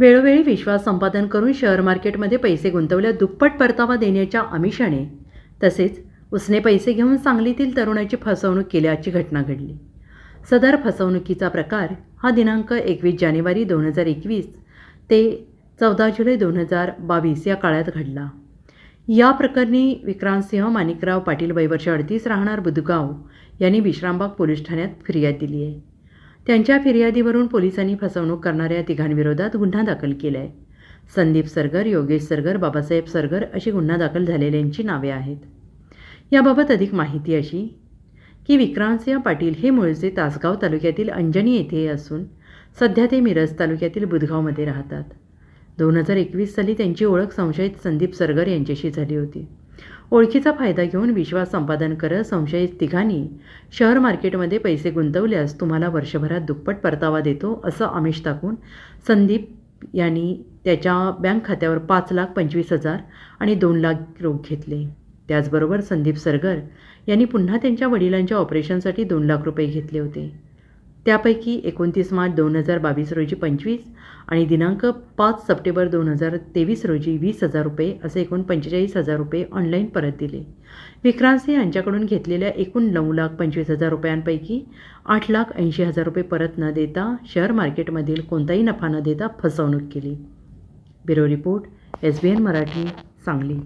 वेळोवेळी विश्वास संपादन करून शेअर मार्केटमध्ये पैसे गुंतवल्या दुप्पट परतावा देण्याच्या आमिषाने तसेच उसने पैसे घेऊन सांगलीतील तरुणाची फसवणूक केल्याची घटना घडली. सदर फसवणुकीचा प्रकार हा दिनांक एकवीस जानेवारी दोन हजार एकवीस ते चौदा जुलै दोन हजार बावीस या काळात घडला. या प्रकरणी विक्रांतसिंह माणिकराव पाटील वयवर्ष अडतीस राहणार बुदगाव यांनी विश्रामबाग पोलीस ठाण्यात फिर्याद दिली आहे. त्यांच्या फिर्यादीवरून पोलिसांनी फसवणूक करणाऱ्या तिघांविरोधात गुन्हा दाखल केला आहे संदीप सरगर योगेश सरगर बाबासाहेब सरगर अशी गुन्हा दाखल झालेल्यांची नावे आहेत. याबाबत अधिक माहिती अशी की विक्रांतसिंह पाटील हे मूळचे तासगाव तालुक्यातील अंजनी येथे असून सध्या ते मिरज तालुक्यातील बुधगावमध्ये राहतात. दोन हजार एकवीस साली त्यांची ओळख संशयित संदीप सरगर यांच्याशी झाली होती. ओळखीचा फायदा घेऊन विश्वास संपादन करत संशयित तिघांनी शहर मार्केटमध्ये पैसे गुंतवल्यास तुम्हाला वर्षभरात दुप्पट परतावा देतो असं आमिष टाकून संदीप यांनी त्याच्या बँक खात्यावर पाच लाख पंचवीस हजार आणि दोन लाख रोख घेतले. त्याचबरोबर संदीप सरगर यांनी पुन्हा त्यांच्या वडिलांच्या ऑपरेशनसाठी दोन लाख रुपये घेतले होते. त्यापैकी एकोणतीस मार्च दोन हजार बावीस रोजी पंचवीस आणि दिनांक पाच सप्टेंबर दोन हजार तेवीस रोजी वीस हजार रुपये असे एकूण पंचेचाळीस हजार रुपये ऑनलाईन परत दिले. विक्रांत सिंह यांच्याकडून घेतलेल्या एकूण नऊ लाख पंचवीस हजार रुपयांपैकी आठ लाख ऐंशी हजार रुपये परत न देता शेअर मार्केटमधील कोणताही नफा न देता फसवणूक केली. Bureau report S B N Marathi Sangli.